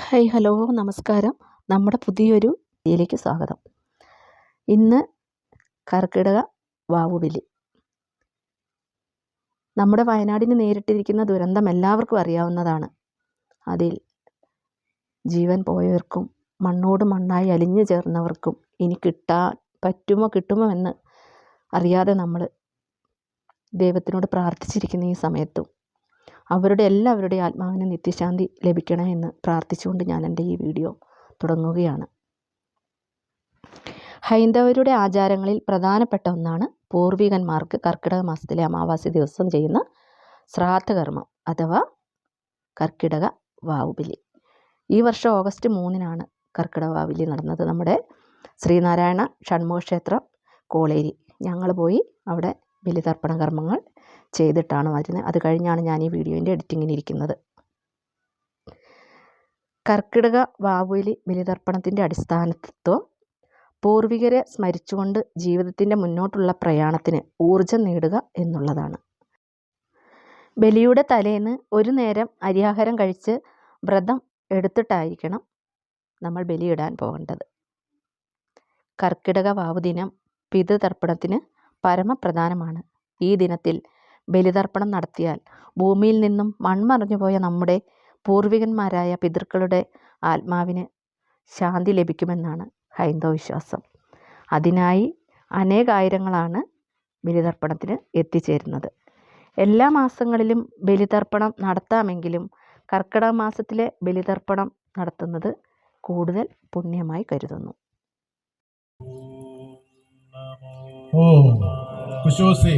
Hi hello നമസ്കാരം. നമ്മുടെ പുതിയൊരു ഇതിലേക്ക് സ്വാഗതം. ഇന്ന് കർക്കിടക വാവുബലി നമ്മുടെ വയനാടിന് നേരിട്ടിരിക്കുന്ന ദുരന്തം എല്ലാവർക്കും അറിയാവുന്നതാണ്. അതിൽ ജീവൻ പോയവർക്കും മണ്ണോട് മണ്ണായി അലിഞ്ഞു ചേർന്നവർക്കും ഇനി കിട്ടാൻ പറ്റുമോ കിട്ടുമോ എന്ന് അറിയാതെ നമ്മൾ ദൈവത്തിനോട് പ്രാർത്ഥിച്ചിരിക്കുന്ന ഈ സമയത്തും അവരുടെ എല്ലാവരുടെയും ആത്മാവിന് നിത്യശാന്തി ലഭിക്കണേ എന്ന് പ്രാർത്ഥിച്ചുകൊണ്ട് ഞാൻ എന്റെ ഈ വീഡിയോ തുടങ്ങുകയാണ്. ഹൈന്ദവരുടെ ആചാരങ്ങളിൽ പ്രധാനപ്പെട്ട ഒന്നാണ് പൂർവികന്മാർക്ക് കർക്കിടക മാസത്തിലെ അമാവാസി ദിവസം ചെയ്യുന്ന ശ്രാദ്ധകർമ്മം അഥവാ കർക്കിടക വാവുബലി. ഈ വർഷം ഓഗസ്റ്റ് മൂന്നിനാണ് കർക്കിടക വാവുബലി നടന്നത്. നമ്മുടെ ശ്രീനാരായണ ഷൺമുഖ ക്ഷേത്രം കോളേരി. ഞങ്ങൾ പോയി അവിടെ ബലിതർപ്പണ കർമ്മങ്ങൾ ചെയ്തിട്ടാണ് വരുന്നത് അത് കഴിഞ്ഞാണ് ഞാൻ ഈ വീഡിയോന്റെ എഡിറ്റിങ്ങിന് ഇരിക്കുന്നത്. കർക്കിടക വാവുലി ബലിതർപ്പണത്തിന്റെ അടിസ്ഥാനത്വം പൂർവികരെ സ്മരിച്ചുകൊണ്ട് ജീവിതത്തിന്റെ മുന്നോട്ടുള്ള പ്രയാണത്തിന് ഊർജം നേടുക എന്നുള്ളതാണ്. ബലിയുടെ തലേന്ന് ഒരു നേരം അരിയാഹാരം കഴിച്ച് വ്രതം എടുത്തിട്ടായിരിക്കണം നമ്മൾ ബലിയിടാൻ പോകേണ്ടത്. കർക്കിടക വാവുദിനം പിതൃതർപ്പണത്തിന് പരമപ്രധാനമാണ്. ഈ ദിനത്തിൽ ബലിതർപ്പണം നടത്തിയാൽ ഭൂമിയിൽ നിന്നും മൺമറഞ്ഞുപോയ നമ്മുടെ പൂർവികന്മാരായ പിതൃക്കളുടെ ആത്മാവിന് ശാന്തി ലഭിക്കുമെന്നാണ് ഹൈന്ദവ വിശ്വാസം അതിനായി അനേകായിരങ്ങളാണ് ബലിതർപ്പണത്തിന് എത്തിച്ചേരുന്നത്. എല്ലാ മാസങ്ങളിലും ബലിതർപ്പണം നടത്താമെങ്കിലും കർക്കിടക മാസത്തിലെ ബലിതർപ്പണം നടത്തുന്നത് കൂടുതൽ പുണ്യമായി കരുതുന്നു. ഓ കുശോസി.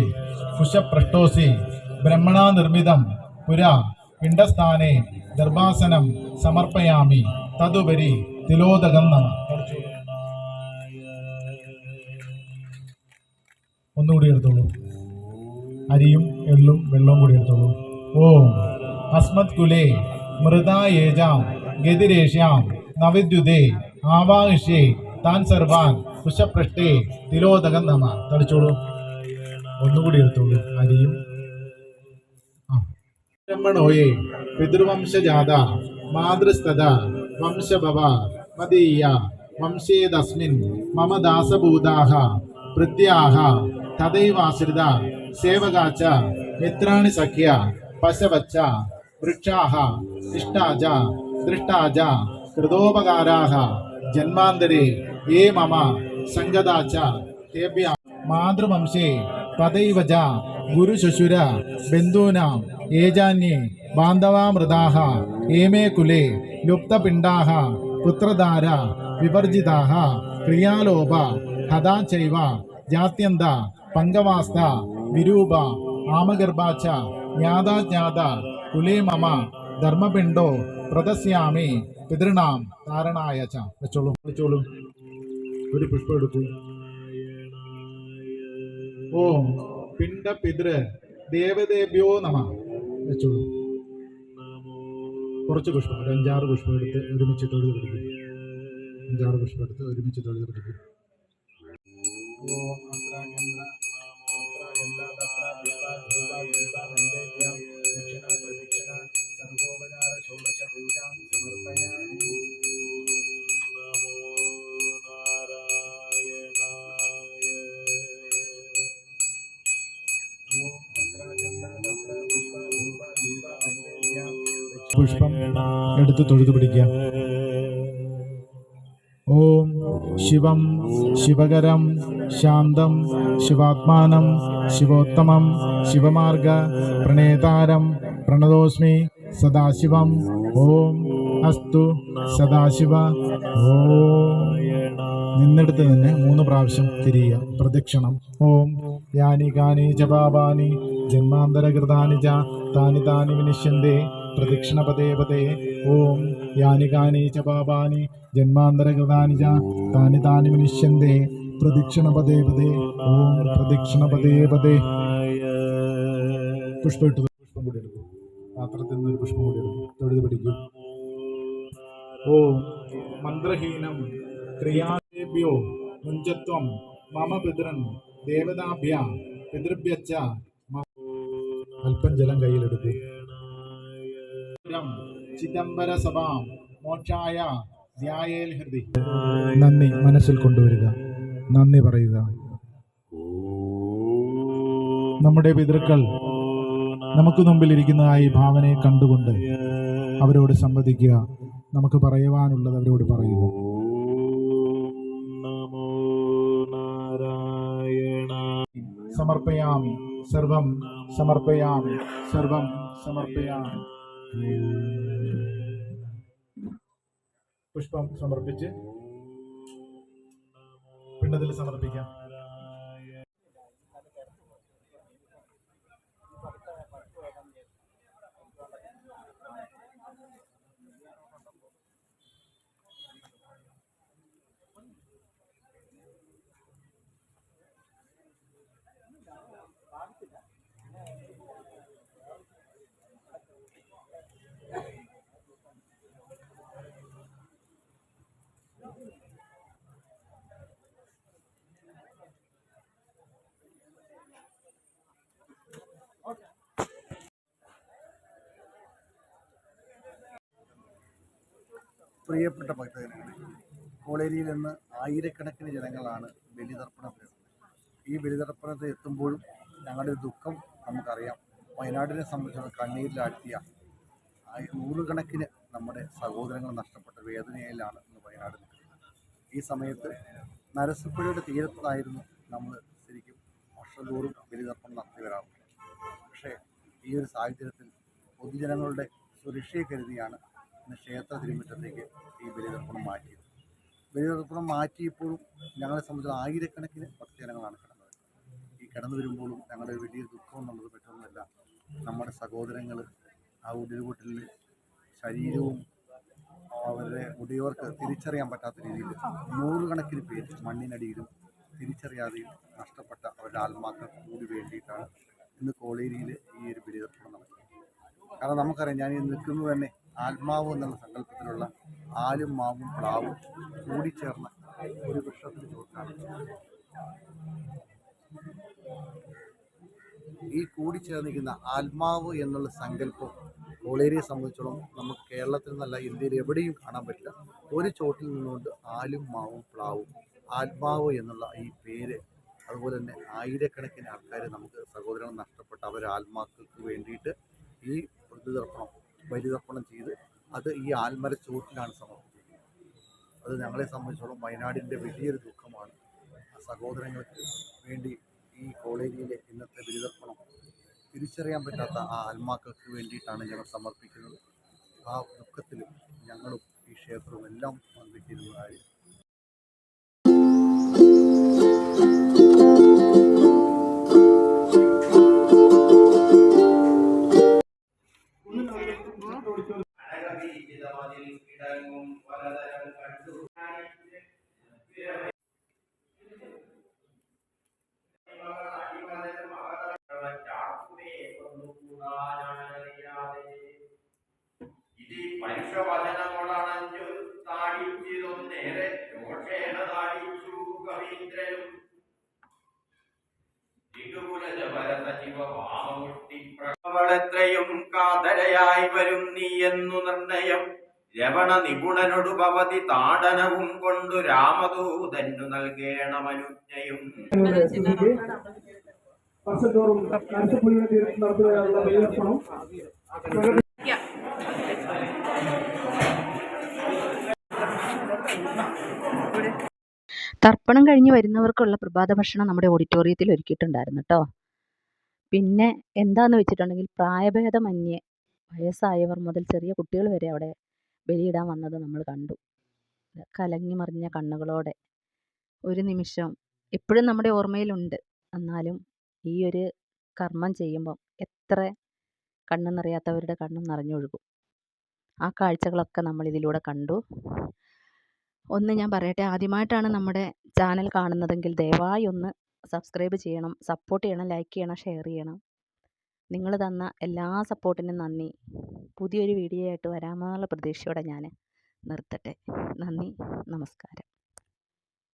കുശപൃഷ്ടോസി ബ്രഹ്മണാ നിർമ്മിതം പുരാ പിണ്ടസ്ഥാനെ ദർഭാസനം സമർപ്പയാമി തതുപരി തിലോദകം നമ ഒന്നുകൂടി എടുത്തോളൂ. അരിയും എള്ളും വെള്ളവും കൂടി എടുത്തോളൂ. ഓം. അസ്മത് കുലേ മൃതായേജാം ഗതിരേഷ്യാം നവിദ്യുതേ ആവാഹിഷ്യേ താൻ സർവാൻ കുശപൃഷ്ടേ തിലോദകം നമ. തളിച്ചോളൂ ഒന്നുകൂടി എടുത്തോളൂ. അരിയും. ബ്രഹ്മണോയേ പിതൃവംശജാത മാതൃസ്ഥത വംശഭവ മദീയ വംശേതസ്മിൻ മമ ദാസഭൂതാഹ പ്രത്യാഹ തഥൈവാശ്രിത സേവകാച്ച മിത്രാണി സഖ്യ പശവച്ച വൃക്ഷാഹ ഇഷ്ടാജ ദൃഷ്ടാജ കൃതോപകാരാഹ ജന്മാന്തരേ ഏ മമ സംഗതാച്ച തേഭ്യ മാതൃവംശേ തദൈവജ ഗുരുശുശുര ബന്ധൂനാം ഏജാന്യേ ബാന്ധവാമൃതാഹ ഏമേ കുലേ ലുപ്തപിണ്ഡാഹ പുത്രധാര വിവർജിതാഹ ക്രിയാലോപ ഹതാ ചൈവ ജാത്യന്ത പങ്കവാസ്ത വിരൂപ ആമഗർഭാച്ച ജ്ഞാതാജ്ഞാത കുലേ മമ ധർമ്മപിണ്ഡോ പ്രദസ്യാമി പിതൃണാം താരണായ ചോളും ഒരു പുഷ്പം എടുക്കൂ. ഓം. പിണ്ട പിതൃ ദേവദേവ്യോ നമ. വെച്ചോളൂ. കുറച്ച് പുഷ്പം ഒരു അഞ്ചാറ് പുഷ്പം എടുത്ത് ഒരുമിച്ച് തൊഴുത് പിടിക്കും. അഞ്ചാറ് പുഷ്പം എടുത്ത് ഒരുമിച്ച് തൊഴുത് പിടിക്കും. എടുത്ത് തൊഴുതു പിടിക്കുക. ഓം ശിവം ശിവകരം ശാന്തം ശിവാത്മാനം ശിവോത്തമം ശിവമാർഗ പ്രണേതാരം പ്രണതോസ്മി സദാശിവം. ഓം അസ്തു സദാശിവ. നിന്നെടുത്ത് തന്നെ മൂന്ന് പ്രാവശ്യം തിരിയുക. പ്രദക്ഷിണം. ഓം യാനി കാനി ജപാപാനി പാപാനി ജന്മാന്തരകൃതാനി ച താനി താനി വിനിഷ്യന്തേ. പ്രദക്ഷിണപദേ പദേ. ഓം യാനി കാനി ച പാപാനി ജന്മാന്തരകൃതാനി ച താനി താനി മനുഷ്യന്തേ. പ്രദക്ഷിണ പദേ ഓം പ്രദക്ഷിണ പദേ. പുഷ്പം ഇട്ടു പുഷ്പം കൂടി എടുക്കും. പാത്രത്തിൽ നിന്ന് ഒരു പുഷ്പം കൂടി എടുക്കും. തൊഴുത് പിടിക്കും ഓം മന്ത്രഹീനം ക്രിയാഭ്യോ മുഞ്ചത്വം മമ പിതൃൻ ദേവതാഭ്യ പിതൃഭ്യച്ച അല്പം ജലം കയ്യിലെടുക്കും. ചിദംബര സഭാം മോക്ഷായ ധ്യായേൽ ഹൃദി നന്ദി മനസ്സിൽ കൊണ്ടുവരിക. നന്ദി പറയുക. നമ്മുടെ പിതൃക്കൾ നമുക്ക് മുമ്പിൽ ആ ഈ ഭാവനയെ കണ്ടുകൊണ്ട് അവരോട് സംവദിക്കുക. നമുക്ക് പറയുവാനുള്ളത് അവരോട് പറയുക. സമർപ്പയാമി. സർവം സമർപ്പയാമി. സർവം സമർപ്പയാമി. പുഷ്പം സമർപ്പിച്ച്. പിണ്ടത്തിൽ സമർപ്പിക്കാം. പ്രിയപ്പെട്ട ഭക്തജനങ്ങളെ കോളേരിയിൽ നിന്ന് ആയിരക്കണക്കിന് ജനങ്ങളാണ് ബലിതർപ്പണത്തിന് ഈ ബലിതർപ്പണത്തിൽ എത്തുമ്പോഴും ഞങ്ങളുടെ ദുഃഖം നമുക്കറിയാം. വയനാടിനെ സംബന്ധിച്ചിടത്തോളം കണ്ണീരിലാഴ്ത്തിയ നൂറുകണക്കിന് നമ്മുടെ സഹോദരങ്ങൾ നഷ്ടപ്പെട്ട വേദനയിലാണ് ഇന്ന് വയനാട് ഈ സമയത്ത് നരസപ്പുഴയുടെ തീരത്തായിരുന്നു നമ്മൾ ശരിക്കും വർഷന്തോറും ബലിതർപ്പണം നടത്തി വരാറുള്ളത്. പക്ഷേ ഈ ഒരു സാഹചര്യത്തിൽ പൊതുജനങ്ങളുടെ സുരക്ഷയെ കരുതിയാണ് ഇന്ന് ക്ഷേത്ര തിരുമുറ്റത്തേക്ക് ഈ ബലിതർപ്പണം മാറ്റിയത് ബലിതർപ്പണം മാറ്റിയപ്പോഴും ഞങ്ങളെ സംബന്ധിച്ച് ആയിരക്കണക്കിന് ഭക്തജനങ്ങളാണ് കിടന്നത്. ഈ കടന്നു വരുമ്പോഴും ഞങ്ങളുടെ വലിയ ദുഃഖം എന്നുള്ളത് പറ്റുന്നതല്ല നമ്മുടെ സഹോദരങ്ങൾ ആ ഉരുൾപൊട്ടലിൽ ശരീരവും അവരുടെ മുടിയവർക്ക് തിരിച്ചറിയാൻ പറ്റാത്ത രീതിയിൽ നൂറുകണക്കിന് പേര് മണ്ണിനടിയിലും തിരിച്ചറിയാതെയും നഷ്ടപ്പെട്ട അവരുടെ ആത്മാക്കൾക്ക് കൂടി വേണ്ടിയിട്ടാണ് ഇന്ന് കോളേരിയിൽ ഈ ഒരു ബലിതർപ്പണം നടക്കുന്നത്. കാരണം നമുക്കറിയാം ഞാൻ ഈ നിൽക്കുന്നത് തന്നെ ആത്മാവ് എന്നുള്ള സങ്കല്പത്തിലുള്ള ആലും മാവും പ്ലാവും കൂടിച്ചേർന്ന ഒരു വൃക്ഷത്തിന് ചോട്ടാണ് ഈ കൂടിച്ചേർന്നിരിക്കുന്ന ആത്മാവ് എന്നുള്ള സങ്കല്പം കോളേരിയെ സംബന്ധിച്ചോളം നമുക്ക് കേരളത്തിൽ നിന്നല്ല ഇന്ത്യയിൽ എവിടെയും കാണാൻ പറ്റില്ല. ഒരു ചോട്ടിൽ നിന്നുകൊണ്ട് ആലും മാവും പ്ലാവും ആത്മാവ് എന്നുള്ള ഈ പേര് അതുപോലെ തന്നെ ആയിരക്കണക്കിന് ആൾക്കാർ നമുക്ക് സഹോദരങ്ങൾ നഷ്ടപ്പെട്ട അവരുടെ ആത്മാക്കൾക്ക് വേണ്ടിയിട്ട് ഈ ബലിതർപ്പണം ബലിതർപ്പണം ചെയ്ത് അത് ഈ ആൽമര ചുവട്ടിലാണ് അത് ഞങ്ങളെ സംബന്ധിച്ചോളം വയനാടിന്റെ വലിയൊരു ദുഃഖമാണ്. സഹോദരങ്ങൾക്ക് വേണ്ടി ഈ കോളേജിലെ ഇന്നത്തെ ബലിതർപ്പണം തിരിച്ചറിയാൻ പറ്റാത്ത ആ ആത്മാക്കൾക്ക് വേണ്ടിയിട്ടാണ് ഞങ്ങൾ സമർപ്പിക്കുന്നത്. ആ ദുഃഖത്തിലും ഞങ്ങളും ഈ ക്ഷേത്രവും എല്ലാം പങ്കുചേരുന്നതായി െത്രയും കാതരയായി വരും നീ എന്നു നിർണയം. രവണ നിപുണനൊടു ഭവതി താടനവും കൊണ്ടു രാമദൂതന്നു നൽകേണമനുജ്ഞയും വർഷത്തോറും തീരത്ത് തർപ്പണം കഴിഞ്ഞ് വരുന്നവർക്കുള്ള പ്രഭാത ഭക്ഷണം നമ്മുടെ ഓഡിറ്റോറിയത്തിൽ ഒരുക്കിയിട്ടുണ്ടായിരുന്നു കേട്ടോ പിന്നെ എന്താന്ന് വെച്ചിട്ടുണ്ടെങ്കിൽ പ്രായഭേദമന്യേ വയസ്സായവർ മുതൽ ചെറിയ കുട്ടികൾ വരെ അവിടെ ബലിയിടാൻ വന്നത് നമ്മൾ കണ്ടു. കലങ്ങി മറിഞ്ഞ കണ്ണുകളോടെ. ഒരു നിമിഷം. എപ്പോഴും നമ്മുടെ ഓർമ്മയിലുണ്ട്. എന്നാലും ഈ ഒരു കർമ്മം ചെയ്യുമ്പം എത്ര കണ്ണു നിറയാത്തവരുടെ കണ്ണും നിറഞ്ഞൊഴുകും. ആ കാഴ്ചകളൊക്കെ നമ്മൾ ഇതിലൂടെ കണ്ടു. ഒന്ന് ഞാൻ പറയട്ടെ. ആദ്യമായിട്ടാണ് നമ്മുടെ ചാനൽ കാണുന്നതെങ്കിൽ ദയവായി ഒന്ന് സബ്സ്ക്രൈബ് ചെയ്യണം. സപ്പോർട്ട് ചെയ്യണം. ലൈക്ക് ചെയ്യണം. ഷെയർ ചെയ്യണം. നിങ്ങൾ തന്ന എല്ലാ സപ്പോർട്ടിനും നന്ദി. പുതിയൊരു വീഡിയോ ആയിട്ട് വരാമെന്നുള്ള പ്രതീക്ഷയോടെ ഞാൻ നിർത്തട്ടെ. നന്ദി. നമസ്കാരം.